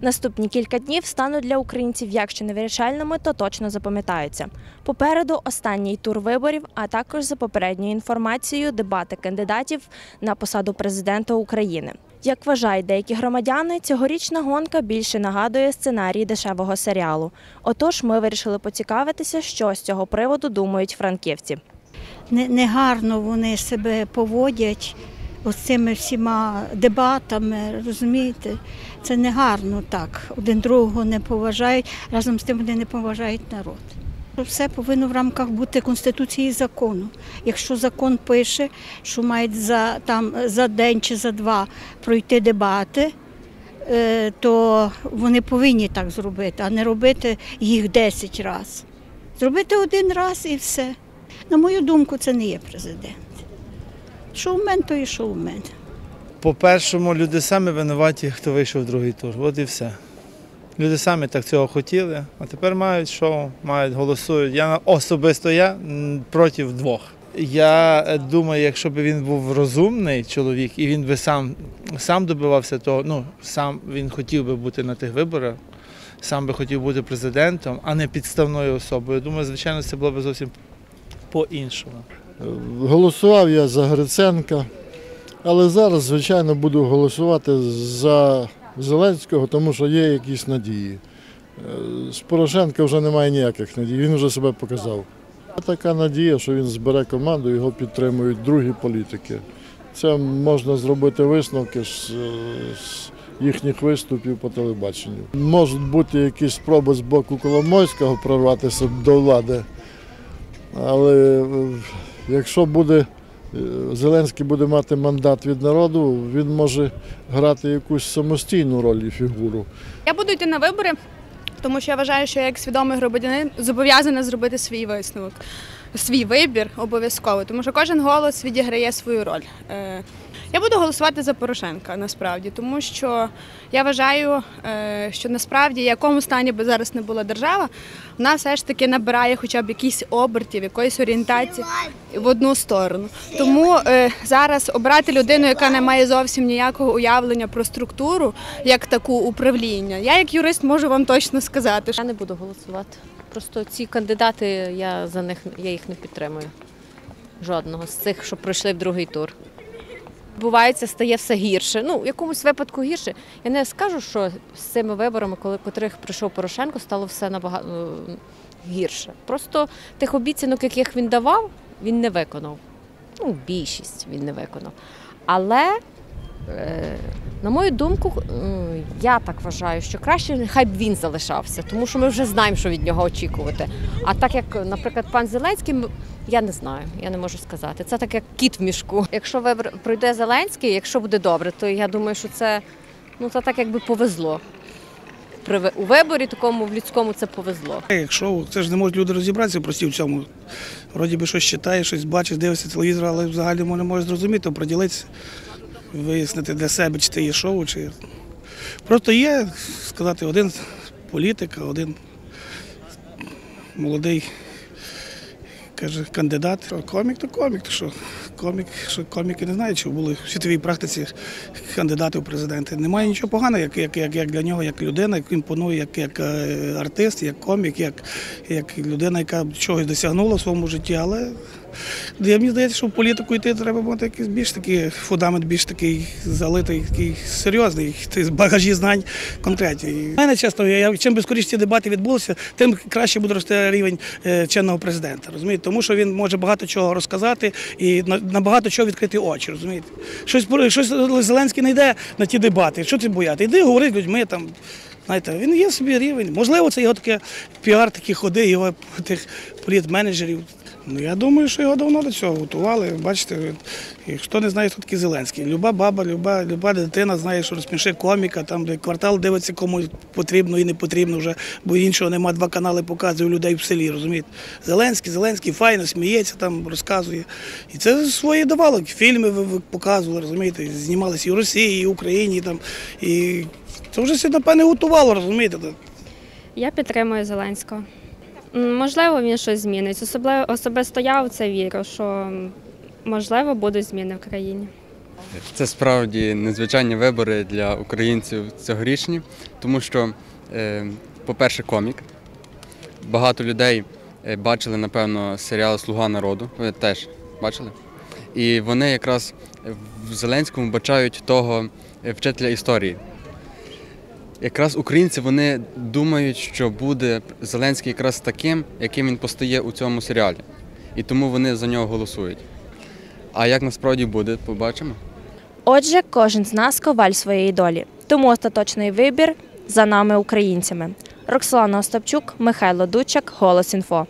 Наступні кілька днів стануть для українців, якщо не вирішальними, то точно запам'ятаються. Попереду останній тур виборів, а також за попередньою інформацією, дебати кандидатів на посаду президента України. Як вважають деякі громадяни, цьогорічна гонка більше нагадує сценарій дешевого серіалу. Отож, ми вирішили поцікавитися, що з цього приводу думають франківці. Не- негарно вони себе поводять ось цими всіма дебатами, розумієте? Це негарно так. Один другого не поважають, разом з тим вони не поважають народ. Все повинно в рамках бути конституції і закону. Якщо закон пише, що мають за, там, за день чи за два пройти дебати, е, то вони повинні так зробити, а не робити їх 10 разів. Зробити один раз і все. На мою думку, це не є президент. Шоумен то і шоумен. По-першому, люди самі винуваті, хто вийшов в другий тур. От і все. Люди самі так цього хотіли, а тепер мають шоу, мають, голосують. Я особисто я проти двох. Я е, думаю, якщо б він був розумний чоловік і він би сам, сам добивався того, ну сам він хотів би бути на тих виборах, сам би хотів бути президентом, а не підставною особою. Думаю, звичайно, це було б зовсім по-іншому. Голосував я за Гриценка, але зараз, звичайно, буду голосувати за Зеленського, тому що є якісь надії. Е, З Порошенка вже немає ніяких надій, він вже себе показав. Така надія, що він збере команду, його підтримують другі політики. Це можна зробити висновки з, з їхніх виступів по телебаченню. Можуть бути якісь спроби з боку Коломойського прорватися до влади. Але е, якщо буде е, Зеленський буде мати мандат від народу, він може грати якусь самостійну роль і фігуру. Я буду йти на вибори, тому що я вважаю, що я як свідомий громадянин зобов'язана зробити свій висновок, свій вибір обов'язково, тому що кожен голос відіграє свою роль. Я буду голосувати за Порошенка насправді, тому що я вважаю, е, що насправді, якому стані би зараз не була держава, вона все ж таки набирає хоча б якісь обертів, якоїсь орієнтації в одну сторону. Тому е, зараз обрати людину, яка не має зовсім ніякого уявлення про структуру, як таку управління. Я як юрист можу вам точно сказати, що Я не буду голосувати. Просто ці кандидати, я за них я їх не підтримую. Жодного з цих, що пройшли в другий тур. Бувається, стає все гірше. Ну, в якомусь випадку гірше. Я не скажу, що з цими виборами, коли котрих прийшов Порошенко, стало все набагато е, гірше. Просто тих обіцянок, яких він давав, він не виконав. Ну, більшість він не виконав. Але, е, на мою думку, я так вважаю, що краще нехай б він залишався, тому що ми вже знаємо, що від нього очікувати. А так як, наприклад, пан Зеленський, я не знаю, я не можу сказати. Це так як кіт в мішку. Якщо вибор пройде Зеленський, якщо буде добре, то я думаю, що це ну це так якби повезло. При у виборі такому в людському це повезло. Якщо це ж не можуть люди розібратися прості в цьому. Вроді би щось читає, щось бачиш, дивишся телевізор, але взагалі не може зрозуміти, приділитися, вияснити для себе, чи це є шоу, чи просто є, сказати, один політик, а один молодий каже, кандидат. Комік то комік, то що комік, що коміки не знають, що були в світовій практиці кандидати у президенти. Немає нічого поганого, як, як, як, як для нього, як людина, як імпонує, як, як е, артист, як комік, як, як людина, яка чогось досягнула в своєму житті. Але мені здається, що в політику йти треба мати якийсь більш такий фундамент, більш такий залитий, такий серйозний, багажі знань конкретні. В мене чесно, я, чим би скоріше ці дебати відбулися, тим краще буде рости рівень е, чинного президента. Розумієте? Тому що він може багато чого розказати і на багато чого відкрити очі. Розумієте? Щось, щось Зеленський не йде на ті дебати. Що ти бояти? Йди говори з людьми там. Знаєте, він є собі рівень. Можливо, це його таке піар, такі ходи, його тих політменеджерів. Ну я думаю, що його давно до цього готували. Бачите, хто не знає, хто такий Зеленський. Люба баба, люба, люба дитина знає, що розсміши коміка, там де квартал дивиться, кому потрібно і не потрібно вже, бо іншого нема, два канали показує людей в селі, розумієте. Зеленський, Зеленський файно сміється, там розказує. І це своє давало. Фільми показували, розумієте, знімалися і в Росії, і в Україні. Там, і це вже все, напевне, готувало, розумієте. Я підтримую Зеленського. Можливо, він щось змінить. Особливо особисто я в це вірю, що можливо будуть зміни в країні. Це справді незвичайні вибори для українців цьогорічні, тому що, е, по-перше, комік. Багато людей е, бачили, напевно, серіал Слуга народу. Ви теж бачили? І вони якраз в Зеленському бачають того е, вчителя історії. Якраз українці вони думають, що буде Зеленський якраз таким, яким він постає у цьому серіалі. І тому вони за нього голосують. А як насправді буде, побачимо. Отже, кожен з нас коваль своєї долі. Тому остаточний вибір за нами, українцями. Роксолана Остапчук, Михайло Дучак, Голос Інфо.